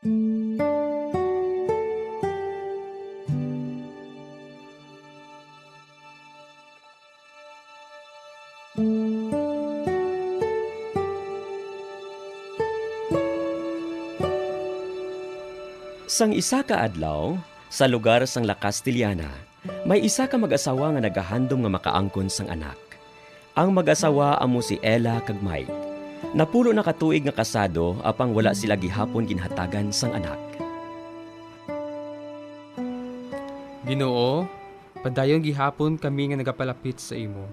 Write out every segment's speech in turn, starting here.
Sang isa ka adlaw, sa lugar sang La Castellana, may isa ka mag-asawa nga nagahandom nga makaangkon sang anak. Ang mag-asawa amo si Ella kag Mike. Napulo na katuig nga kasado apang wala sila gihapon ginhatagan sang anak. Ginoo, padayon gihapon kami nga nagapalapit sa imo.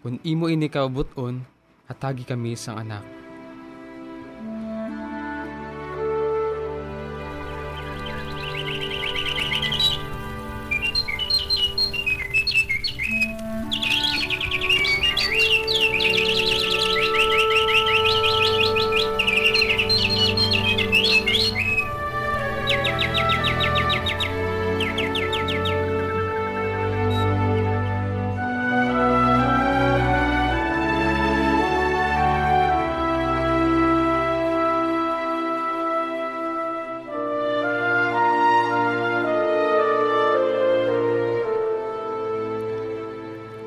Kung imo ini kaubuton, hatagi kami sang anak.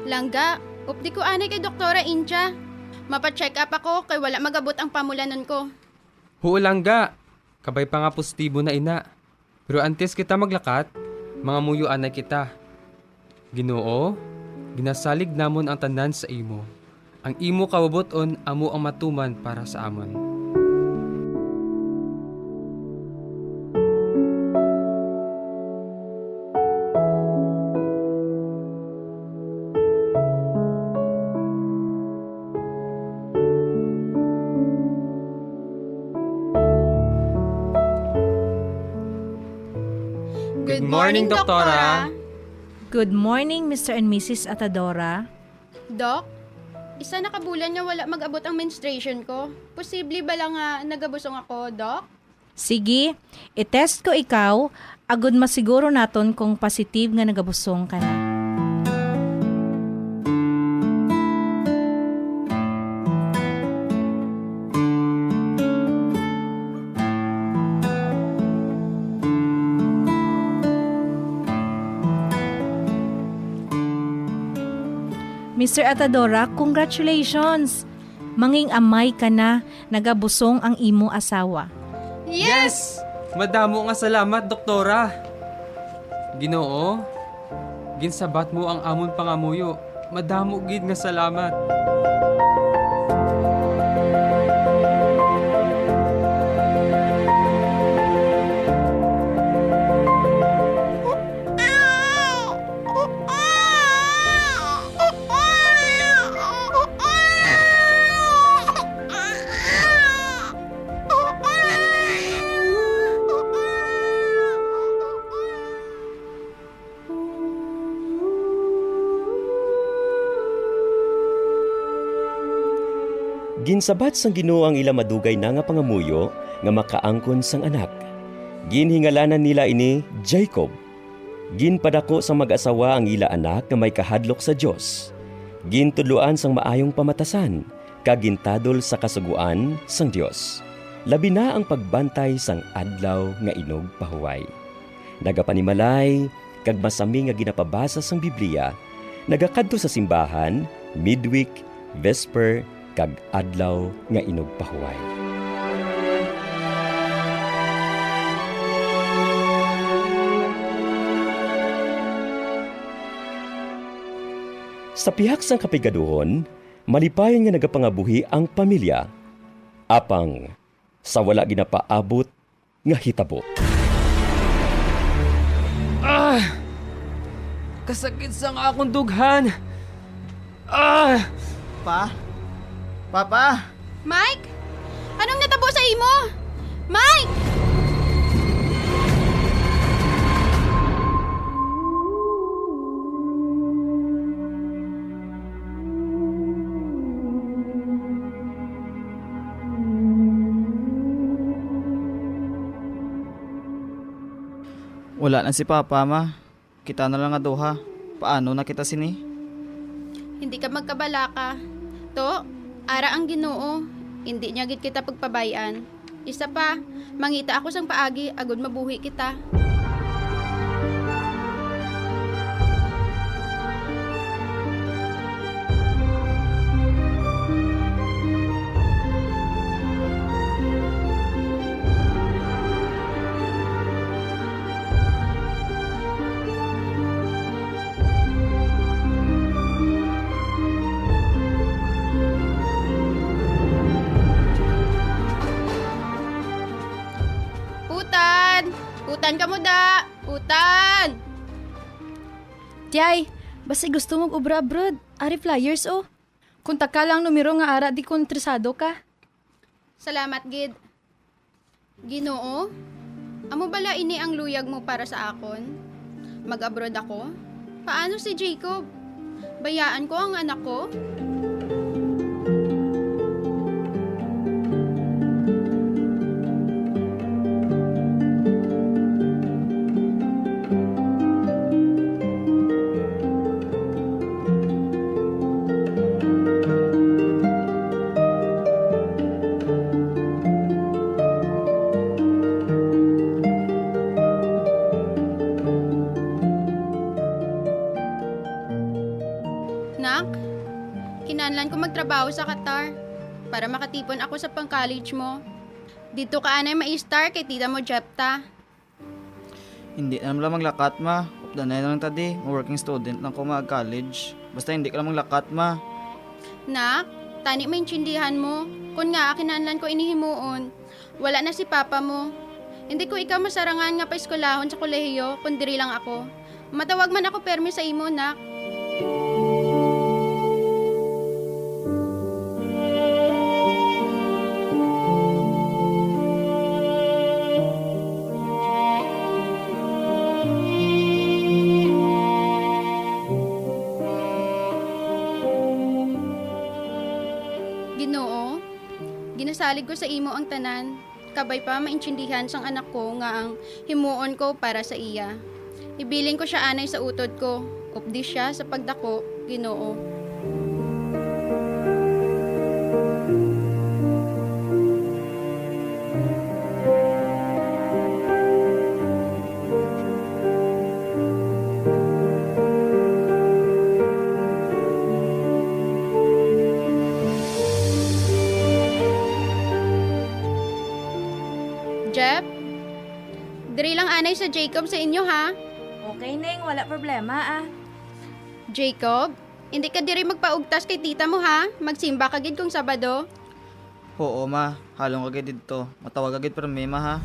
Langga, updi ko anay kay Doktora Incha. Mapa-check up ako kay wala magabot ang pamulanon ko. Huulang ga, kabay pa nga positibo na ina. Pero antes kita maglakat, mga muyuan na kita. Ginoo, ginasalig namon ang tanan sa imo. Ang imo kabubuton amo ang matuman para sa amon. Good morning, Doktora. Good morning, Mr. and Mrs. Atadora. Dok, isa na kabulan nga wala mag-abot ang menstruation ko. Posible ba lang nga nagabusong ako, Dok? Sige, itest ko ikaw, agud masiguro naton kung positive nga nagabusong ka na. Mr. Atadora, congratulations! Manging amay ka na, nagabusong ang imo asawa. Yes! Madamo nga salamat, doktora. Ginoo, ginsabat mo ang amon pangamuyo. Madamo gid nga salamat. Ginsabat sang Ginoo ang ila madugay na nga pangamuyo nga makaangkon sang anak. Ginhingalanan nila ini Jacob. Ginpadako sang mag-asawa ang ila anak nga may kahadlok sa Dios. Gintudloan sang maayong pamatasan kag gintadol sa kasuguan sang Dios. Labi na ang pagbantay sang adlaw nga inog pahuway. Nagapanimalay kag masami nga ginapabasa sang Biblia, nagakadto sa simbahan midweek, vesper, kag adlaw nga inog pahuway. Sa pihak sang kapigaduhon, malipayon nga nagapangabuhi ang pamilya. Apang sa wala ginapaabot nga hitabo. Ah! Kasakit sa nga akong dughan. Ah! Pa? Papa? Mike? Anong natabo sa imo? Mike! Wala na si Papa, ma. Kita na lang nga duha. Paano na kita sini? Hindi ka magkabalaka. To, ara ang ginoo. Hindi niya gid kita pagpabayan. Isa pa, mangita ako sang paagi, agud mabuhi kita. Utan ka mo da! Utan! Tiyay, basta gusto mong ubra abroad, ari flyers oh. Kunta ka lang numero nga ara di kung ka. Salamat, Gid. Ginoo, amo bala ini ang luyag mo para sa akon? Mag-abroad ako? Paano si Jacob? Bayaan ko ang anak ko? Magtrabaho sa Qatar para makatipon ako sa pang-college mo. Dito ka anay ma-star kay tita mo Jepta. Hindi na lang maglakat ma. Updanay na lang tadi. Working student lang ko mag-college. Basta hindi ka lang maglakat ma. Nak, tani maintindihan mo. Kung nga kinanlan ko inihimuon, wala na si papa mo. Hindi ko ikaw masarangan nga pa eskwelahon sa kolehiyo, kung diri lang ako. Matawag man ako permi sa imo, nak. Ko sa imo ang tanan. Kabay pa maintindihan sang anak ko nga ang himuon ko para sa iya. Ibilin ko siya anay sa utod ko. Updi siya sa pagdako, Ginoo. Sa Jacob sa inyo ha. Okay, Neng. Wala problema, ah. Jacob, hindi ka diri magpaugtas kay tita mo ha. Magsimba ka gid kung Sabado. Oo ma. Halong agad dito. Matawag agad pero may ma ha.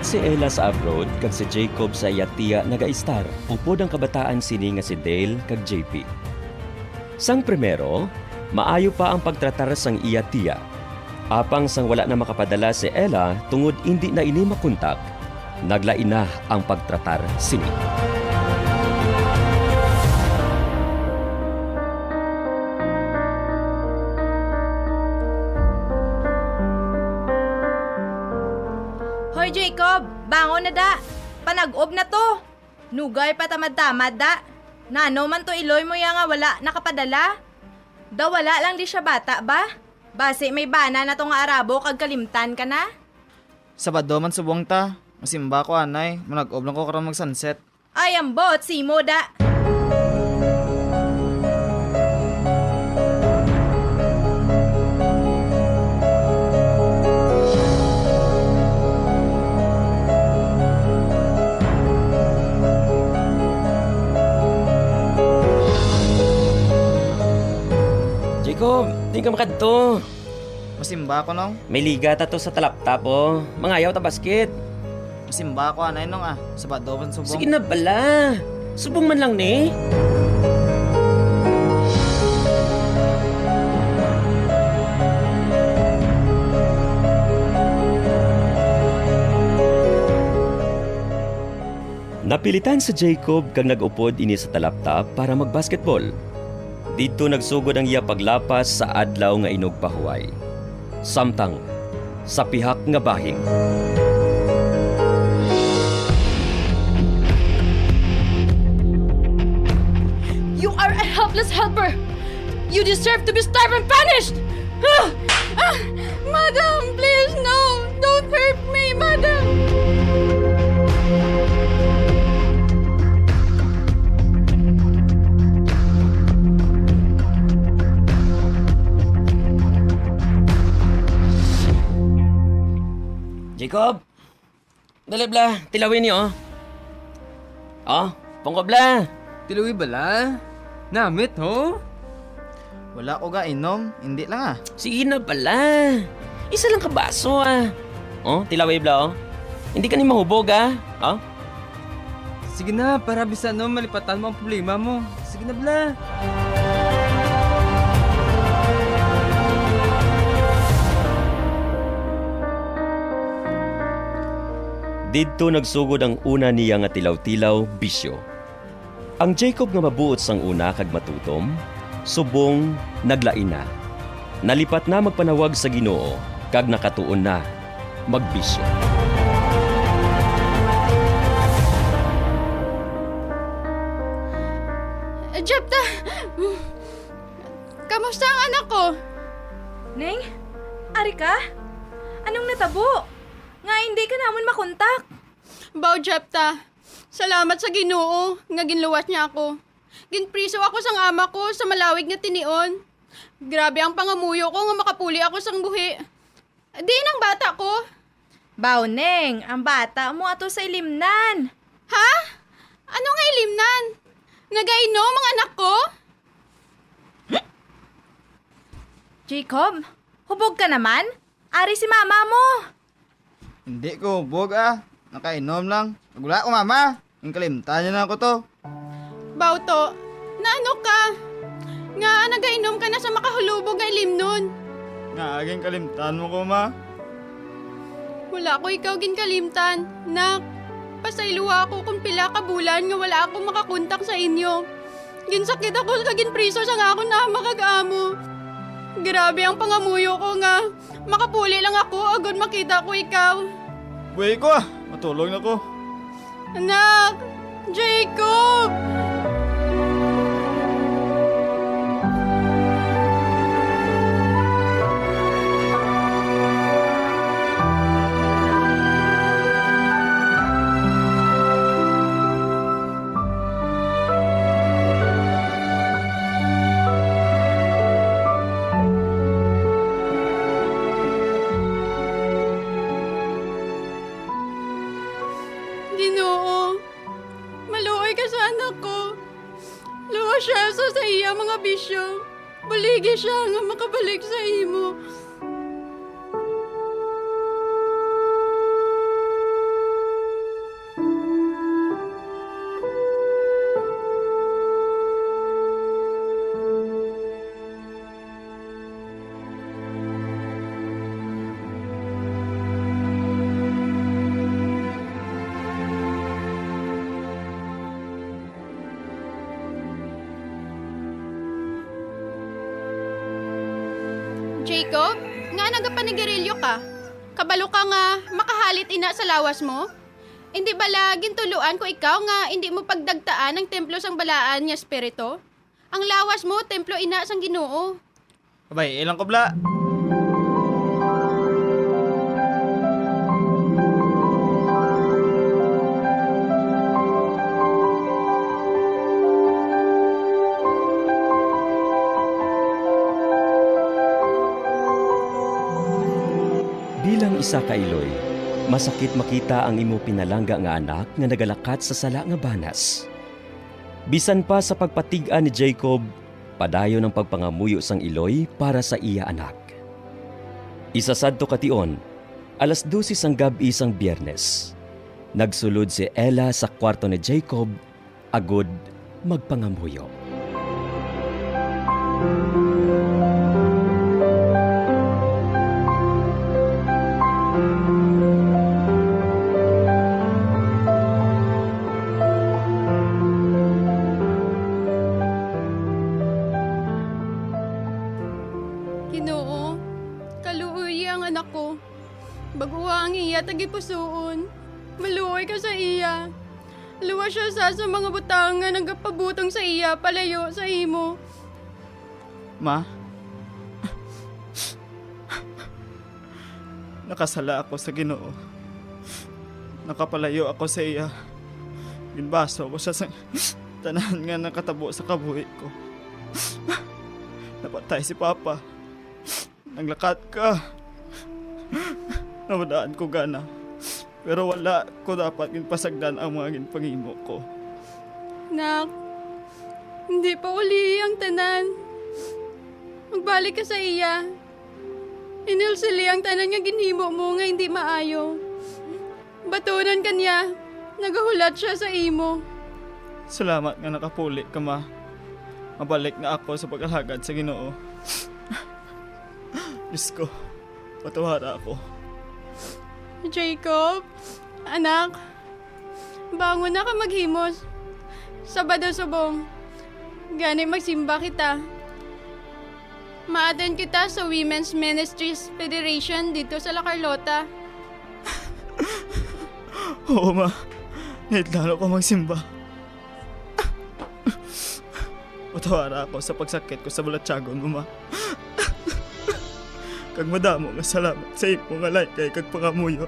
Naglakat si Ella sa abroad kag si Jacob sa iyatiya nagaistar. Upod ang kabataan sini nga si Dale kag JP. Sang primero, maayo pa ang pagtratar sang iyatiya. Apang sang wala na makapadala si Ella tungod hindi na ini makontak, naglain na ang pagtratar sini. Na da! Panag-ob na to! Nugay pa tamad-tamad da! Nano man to iloy mo ya nga wala nakapadala? Da wala lang di siya bata ba? Base may bana na to nga Arabo kag kalimtan ka na? Sabado man subong ta. Masimba ko anay. Manag-ob lang ko karon mag-sunset. Ay, ang bot, simo da! Jacob, di ka makadto. Masimba ko nong. May liga ta to sa talaptap oh. o. Mangayaw ta basket. Masimba ko anay nong ah. Sabado man subong. Sige na bala. Subong man lang ni. Napilitan sa Jacob kang nag-upod ini sa talaptap para magbasketball dito nagsugod ang iya paglapas sa adlaw nga inog pahuway. Samtang sa pihak nga bahing. You are a helpless helper! You deserve to be starved and punished! Ah! Madam, please, no! Don't hurt me, madam! Jacob! Dali bla, tilawin niyo. Oh, pungko bla. Tiluwi bala? Namit ho? Wala ko ga inom, hindi lang ah. Sige na pala. Isa lang kabaso ah. Oh, tilawin bla oh. Hindi ka ni mahubog ah. Oh? Sige na, para bisa no, malipatan mo ang problema mo. Sige na bala. Didto nagsugod ang una niya nga tilaw-tilaw bisyo. Ang Jacob nga mabuot sang una kag matutom, subong naglain na. Nalipat na magpanawag sa Ginoo kag nakatuon na magbisyo. Jepta! Kamusta ang anak ko? Neng, ari ka? Anong natabo? Nga hindi ka naman makontak. Bao, Jepta. Salamat sa ginoo nga ginluwas niya ako. Ginpriso ako sang ama ko sa malawig nga tinion. Grabe ang pangamuyo ko nga makapuli ako sang buhi. Di nang bata ko. Bao, Neng, ang bata mo ato sa ilimnan. Ha? Ano nga ilimnan? Nagainom ang anak ko? Jacob, hubog ka naman? Ari si mama mo. Hindi ko hubog ah. Nakainom lang. Nagula ko mama. Ang kalimtan niya na ako to. Bauto, na ano ka? Nga nagainom ka na sa makahulubog nga ilimnon. Nga aging kalimtan mo ko ma. Wala ko ikaw ginkalimtan. Nak, pasayluwa ako kung pila ka bulan nga wala ako makakontak sa inyo. Ginsakit ako sa ginpriso sa nga ako na makagamo. Grabe ang pangamuyo ko nga. Makapuli lang ako agad makita ko ikaw. Buhay ko ah. Matulog na ko. Anak! Jacob! Maluoy ka sa anak ko. Luwa siya sa iya mga bisyo. Baligi siya nga makabalik sa imo. Makahalit ina sa lawas mo? Hindi bala gintuluan ko ikaw nga hindi mo pagdagtaan ang templo sang balaan nga espiritu? Ang lawas mo, templo ina sang ginoo. Abay, ilang ko bla. Bilang isa ka iloy, masakit makita ang imo pinalangga nga anak nga nagalakat sa sala nga banas. Bisan pa sa pagpatigan ni Jacob, padayon ang pagpangamuyo sang iloy para sa iya anak. Isa sadto kation, alas 12 sang gabi sang biyernes. Nagsulod si Ella sa kwarto ni Jacob, agod magpangamuyo. Ginoo, butangan ang kapabutong sa iya palayo sa imo. Ma? Nakasala ako sa ginoo. Nakapalayo ako sa iya. Ginbaso ko sa tanan nga nakatabo sa kabuhi ko. Napatay si Papa. Naglakat ka. Nawadaan ko gana. Pero wala ko dapat ginpasagdan ang mga ginpangimo ko. Nak, hindi pa uli ang tanan. Magbalik ka sa iya. Inilsili ang tanan nga ginhimo mo nga hindi maayo. Batunan kanya. Nagahulat siya sa imo. Salamat nga nakapuli ka ma. Mabalik na ako sa pag-alagad sa ginoo. Diyos ko, patuwara ako. Jacob, anak, bangon na ka maghimos. Sabado subong, gani magsimba kita. Ma-attend kita sa Women's Ministries Federation dito sa La Carlota. Oo ma, need lalo ko magsimba. Patawara ako sa pagsakit ko sa bulatsagon mo ma. Kag madamo nga salamat sa imo nga like kay kag pangamuyo.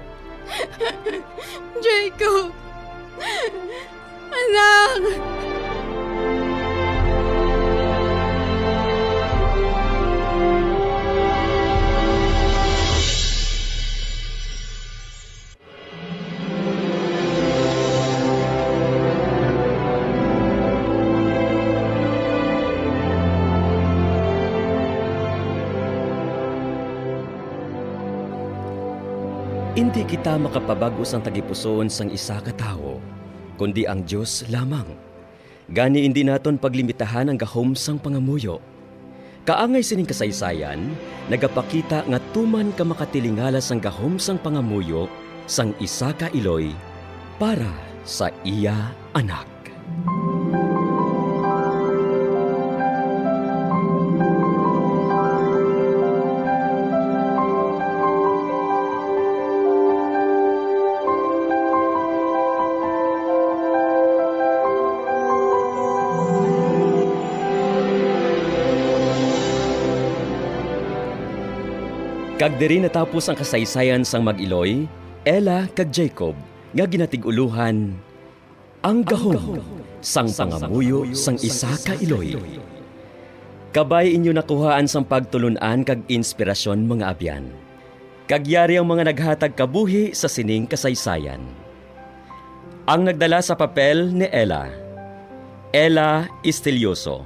Jacob! Anak! Hindi kita makapabagos ang tagipusoon sang isa ka tawo, kundi ang Diyos lamang. Gani hindi naton paglimitahan ang gahom sang pangamuyo. Kaangay sining kasaysayan, nagapakita nga tuman ka makatilingala sang gahom sang pangamuyo sang isa ka iloy para sa iya anak. Kag diri natapos ang kasaysayan sang mag-iloy, Ella kag Jacob nga ginatiguluhan ang gahom sang pangamuyo sang isa ka iloy. Kabay inyo nakuhaan sang pagtulunan kag inspirasyon mga abyan. Kagyari ang mga naghatag kabuhi sa sining kasaysayan. Ang nagdala sa papel ni Ella, Ella Istilioso.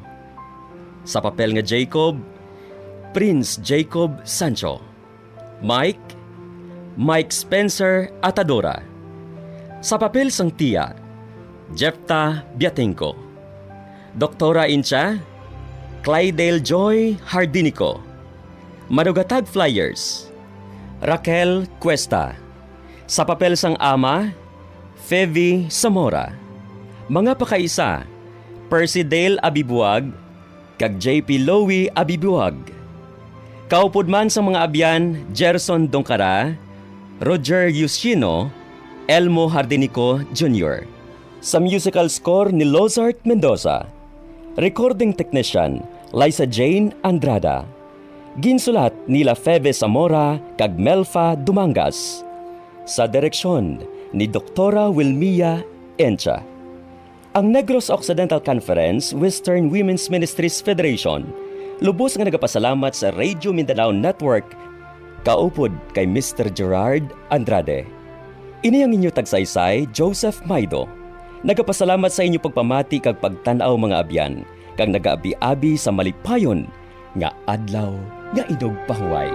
Sa papel nga Jacob, Prince Jacob Sancho. Mike, Mike Spencer Atadora. Sa papel sang tiya, Jefta Biatenko. Doktora Incha, Clydale Joy Hardinico. Manugatag Flyers, Raquel Cuesta. Sa papel sang ama, Fevi Zamora. Mga pakaisa, Percy Dale Abibuag, kag JP Lowy Abibuag. Kaupod man sa mga abyan, Gerson Dongkara, Roger Yusino, Elmo Hardinico Jr. Sa musical score ni Lozart Mendoza. Recording technician, Liza Jane Andrada. Ginsulat nila Febe Zamora kag Melfa Dumangas. Sa direksyon ni Doktora Wilmia Encha. Ang Negros Occidental Conference Western Women's Ministries Federation lubos nga nagapasalamat sa Radio Mindanao Network kaupod kay Mr. Gerard Andrade. Ini ang inyo tagsaysay Joseph Maido. Nagapasalamat sa inyo pagpamati kag pagtanaw mga abyan kag nagaabi-abi sa malipayon nga adlaw nga inog pahuway.